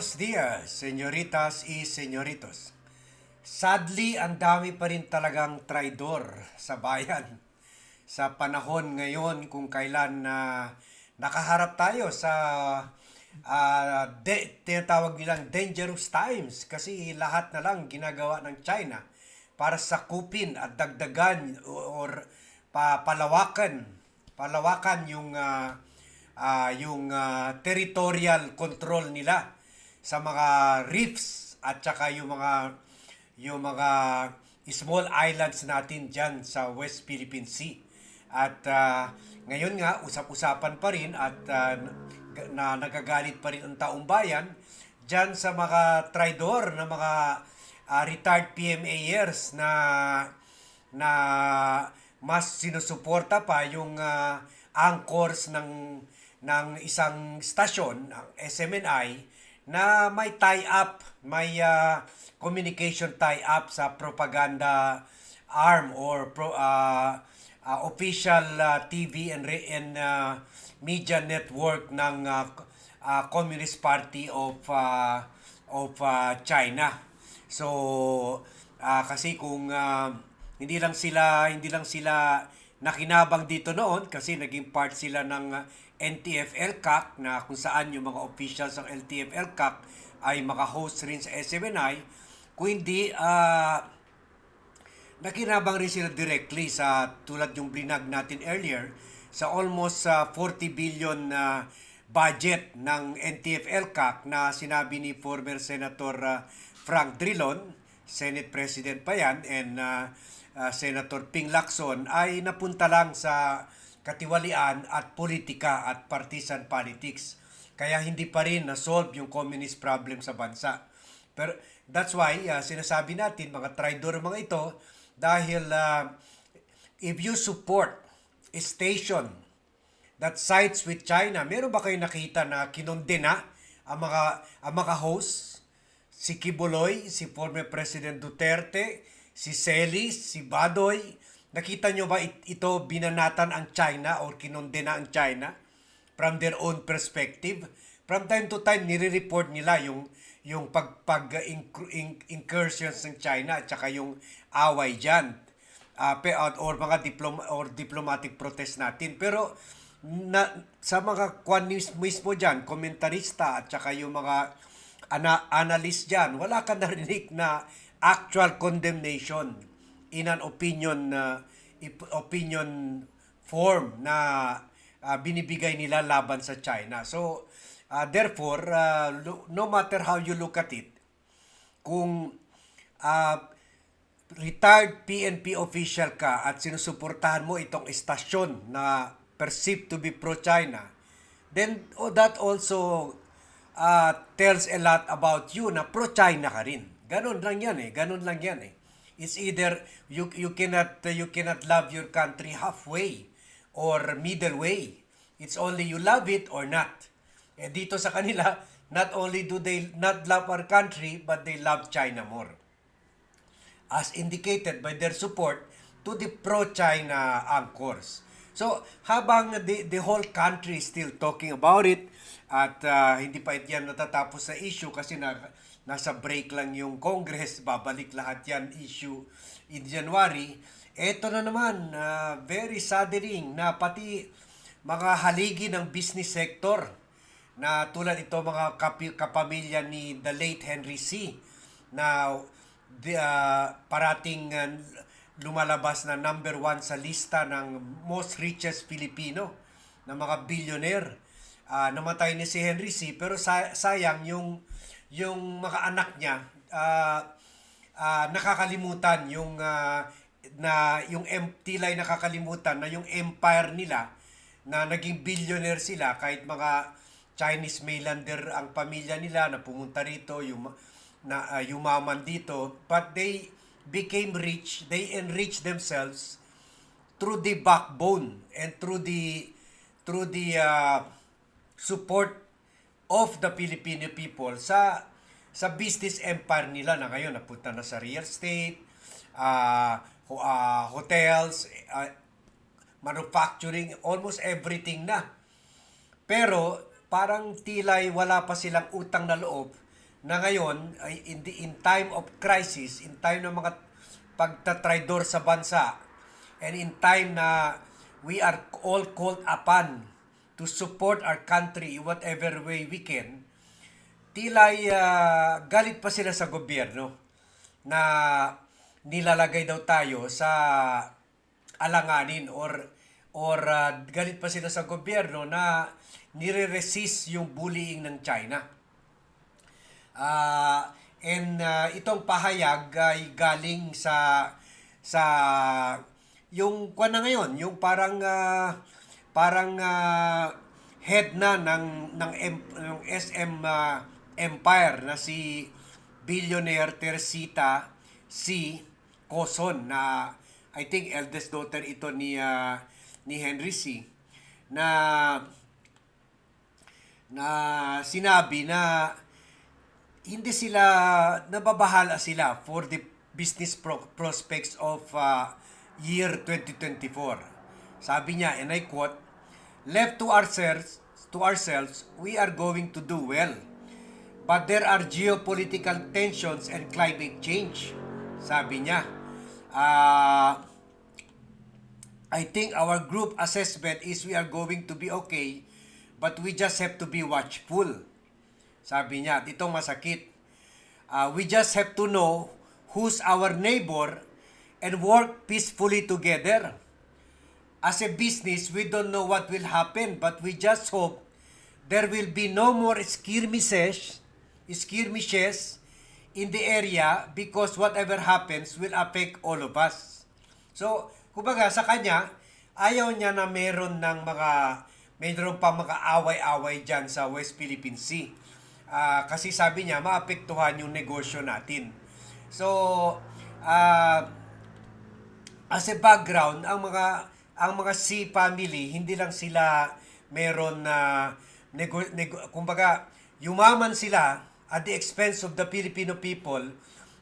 Buenos dias, señoritas y señoritos. Sadly, ang dami pa rin talagang traidor sa bayan. Sa panahon ngayon kung kailan na nakaharap tayo sa ah, de, tinatawag nilang dangerous times kasi lahat na lang ginagawa ng China para sakupin at dagdagan or pa, palawakan palawakan yung ah, ah, yung ah, territorial control nila sa mga reefs at saka yung mga yung mga small islands natin diyan sa West Philippine Sea. At ah, ngayon nga usap-usapan pa rin at ah, na nagagalit pa rin ang taong bayan diyan sa mga traidor na mga ah, retired PMAers na na mas sinusuporta pa yung ah, anchors ng ng isang stasyon, ang SMNI, na may tie-up, may ah, communication tie-up sa propaganda arm or pro, ah, ah, official ah, TV and, and ah, media network ng ah, ah, Communist Party of ah, of ah, China. So ah, kasi kung ah, hindi lang sila hindi lang sila nakinabang dito noon kasi naging part sila ng ah, NTF-LCAC na kung saan yung mga officials ng NTF-LCAC ay maka-host rin sa SMNI kung hindi ah, nakinabang rin sila directly sa tulad yung blinag natin earlier sa almost ah, 40 billion na budget ng NTF-LCAC na sinabi ni former Senator ah, Frank Drilon, Senate President pa yan, and ah, ah, Senator Ping Lacson ay napunta lang sa katiwalian at politika at partisan politics. Kaya hindi pa rin na-solve yung communist problem sa bansa. Pero that's why ah, sinasabi natin mga traidor mga ito dahil ah, if you support a station that sides with China, meron ba kayo nakita na kinondena ang mga ang mga hosts? Si Kibuloy, si former President Duterte, si Celis, si Badoy, nakita nyo ba it- ito binanatan ang China or kinondena ang China from their own perspective? From time to time, nire-report nila yung yung pag, pag inc- in- incursions ng China at saka yung away diyan uh, or mga diplom or diplomatic protest natin. Pero na, sa mga kwan mis- mismo diyan, komentarista at saka yung mga ana- analyst diyan, wala ka narinig na actual condemnation in an opinion uh, opinion form na uh, binibigay nila laban sa China. So uh, therefore, uh, no matter how you look at it, kung uh, retired PNP official ka at sinusuportahan mo itong estasyon na perceived to be pro-China, then oh, that also uh, tells a lot about you na pro-China ka rin. Ganon lang yan eh. Ganon lang yan eh. It's either you you cannot you cannot love your country halfway or middle way. It's only you love it or not. Eh dito sa kanila, not only do they not love our country, but they love China more as indicated by their support to the pro-China anchors. So, habang the, the whole country is still talking about it at ah, hindi pa yan natatapos sa issue kasi na, nasa break lang yung Congress, babalik lahat yan issue in January. Eto na naman, ah, very saddening na pati mga haligi ng business sector na tulad ito mga kapi, kapamilya ni the late Henry C. na di, ah, parating ah, lumalabas na number one sa lista ng most richest Filipino na mga billionaire. Ah, namatay ni si Henry C. Pero sa- sayang yung yung mga anak niya ah, ah, nakakalimutan yung ah, na yung tilay nakakalimutan na yung empire nila na naging billionaire sila kahit mga Chinese mainlander ang pamilya nila na pumunta rito yung na uh, yumaman dito. But they became rich they enriched themselves through the backbone and through the through the uh, support of the Filipino people sa sa business empire nila na ngayon napunta na sa real estate, uh, uh, hotels, uh, manufacturing, almost everything na. Pero parang tilay wala pa silang utang na loob na ngayon ay in, the, in time of crisis, in time ng mga pagtatraidor sa bansa, and in time na we are all called upon to support our country whatever way we can, tilay ah, galit pa sila sa gobyerno na nilalagay daw tayo sa alanganin or or ah, galit pa sila sa gobyerno na nire-resist yung bullying ng China. Ah, and ah, itong pahayag ay galing sa sa yung kwan na ngayon, yung parang ah, parang ah, head na ng ng, ng SM ah, Empire na si billionaire Teresita C. Coson na I think eldest daughter ito ni ah, ni Henry C. na na sinabi na hindi sila nababahala sila for the business pro- prospects of uh, year 2024. Sabi niya, and I quote, left to ourselves, to ourselves, we are going to do well. But there are geopolitical tensions and climate change. Sabi niya. Ah, I think our group assessment is we are going to be okay, but we just have to be watchful. Sabi niya, at masakit. Uh, we just have to know who's our neighbor and work peacefully together. As a business, we don't know what will happen, but we just hope there will be no more skirmishes, skirmishes in the area because whatever happens will affect all of us. So, kumbaga sa kanya, ayaw niya na meron ng mga mayroon pa mga away-away dyan sa West Philippine Sea. Ah, kasi sabi niya, maapektuhan yung negosyo natin. So, ah, as a background, ang mga ang mga C family, hindi lang sila meron na nego, nego, kumbaga yumaman sila at the expense of the Filipino people,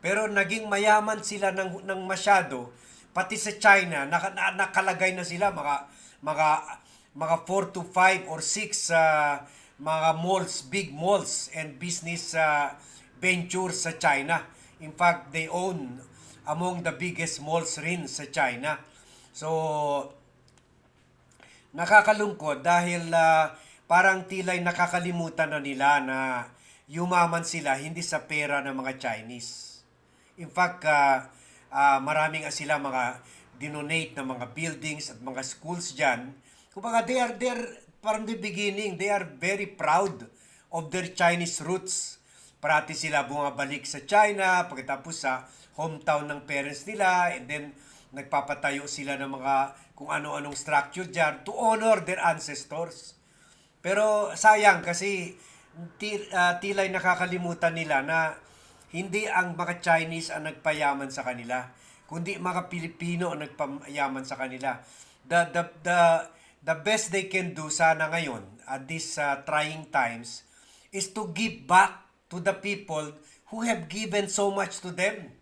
pero naging mayaman sila ng ng masyado pati sa China naka, na, nakalagay na sila mga mga mga 4 to 5 or 6 uh, mga malls, big malls and business uh, ventures sa China. In fact, they own among the biggest malls rin sa China. So, nakakalungkot dahil ah, parang tilay nakakalimutan na nila na yumaman sila hindi sa pera ng mga Chinese. In fact, ah, ah, maraming sila mga dinonate na mga buildings at mga schools dyan. Kumbaga, they are there from the beginning, they are very proud of their Chinese roots. Parati sila bumabalik sa China, pagkatapos sa hometown ng parents nila, and then nagpapatayo sila ng mga kung ano-anong structure dyan to honor their ancestors. Pero sayang kasi ti, ah, tilay nakakalimutan nila na hindi ang mga Chinese ang nagpayaman sa kanila, kundi mga Pilipino ang nagpayaman sa kanila. The the the the best they can do sana ngayon at these ah, trying times is to give back to the people who have given so much to them.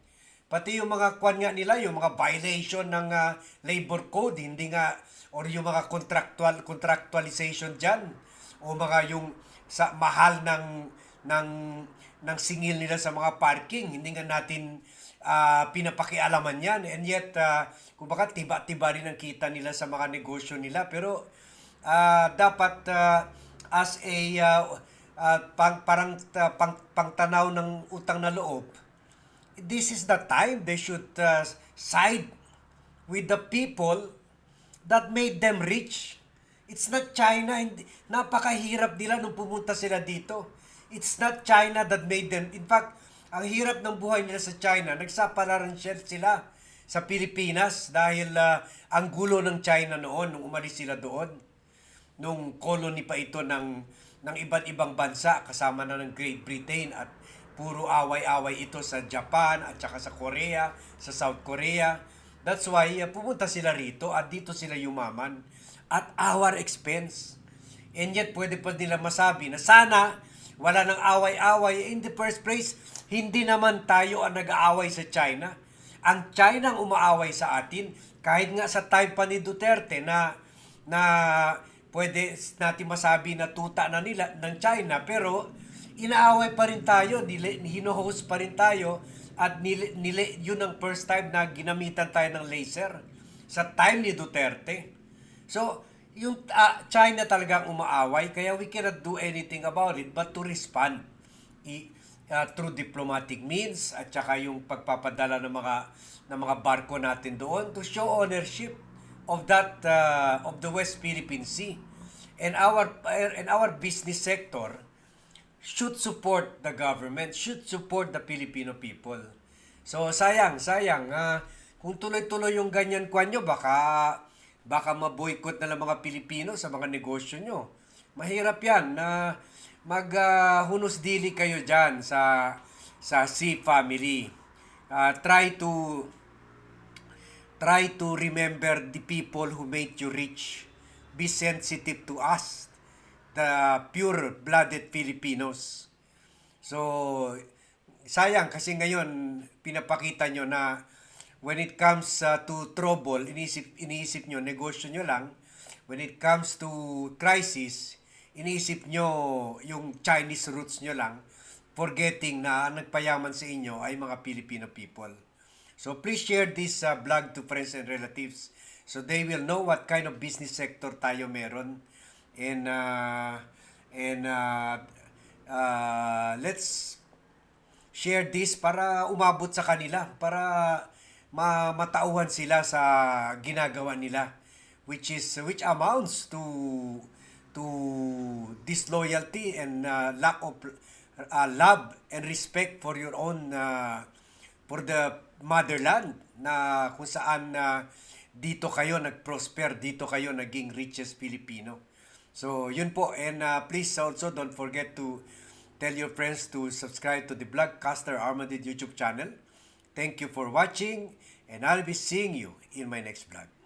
Pati yung mga kwan nga nila, yung mga violation ng ah, labor code, hindi nga, or yung mga contractual, contractualization dyan, o mga yung sa mahal ng, ng, ng singil nila sa mga parking, hindi nga natin ah, pinapakialaman yan. And yet, uh, kumbaga, tiba-tiba rin ang kita nila sa mga negosyo nila. Pero, ah, dapat ah, as a ah, ah, pang, parang ah, pang, pangtanaw ng utang na loob, this is the time they should uh, side with the people that made them rich. It's not China. Hindi, napakahirap nila nung pumunta sila dito. It's not China that made them. In fact, ang hirap ng buhay nila sa China, nagsapalaran sila sa Pilipinas dahil uh, ang gulo ng China noon nung umalis sila doon. Nung colony pa ito ng, ng iba't ibang bansa kasama na ng Great Britain at puro away-away ito sa Japan at saka sa Korea, sa South Korea. That's why uh, pumunta sila rito at dito sila yumaman at our expense. And yet pwede pa nila masabi na sana wala nang away-away. In the first place, hindi naman tayo ang nag-aaway sa China. Ang China ang umaaway sa atin kahit nga sa time pa ni Duterte na na pwede natin masabi na tuta na nila ng China pero inaaway pa rin tayo, nili, hino-host pa rin tayo at nili, nili, yun ang first time na ginamitan tayo ng laser sa time ni Duterte. So, yung ah, China talagang umaaway kaya we cannot do anything about it but to respond I, ah, through diplomatic means at saka yung pagpapadala ng mga ng mga barko natin doon to show ownership of that uh, of the West Philippine Sea and our and our business sector should support the government should support the Filipino people. So sayang sayang ah, kung tuloy-tuloy yung ganyan kwan nyo baka baka maboycott na lang mga Pilipino sa mga negosyo nyo. Mahirap yan na maghunos dili kayo diyan sa sa C family. Ah, try to try to remember the people who made you rich. Be sensitive to us, the pure-blooded Filipinos. So, sayang kasi ngayon pinapakita nyo na when it comes uh, to trouble, iniisip, iniisip nyo, negosyo nyo lang. When it comes to crisis, iniisip nyo yung Chinese roots nyo lang, forgetting na ang nagpayaman sa inyo ay mga Filipino people. So please share this uh, blog to friends and relatives so they will know what kind of business sector tayo meron. And uh, and uh, uh, let's share this para umabot sa kanila, para ma matauhan sila sa ginagawa nila which is which amounts to to disloyalty and uh, lack of uh, love and respect for your own uh, for the motherland na kung saan na dito kayo nag-prosper, dito kayo naging richest Filipino. So, yun po. And uh, please also don't forget to tell your friends to subscribe to the Blogcaster Armadid YouTube channel. Thank you for watching and I'll be seeing you in my next vlog.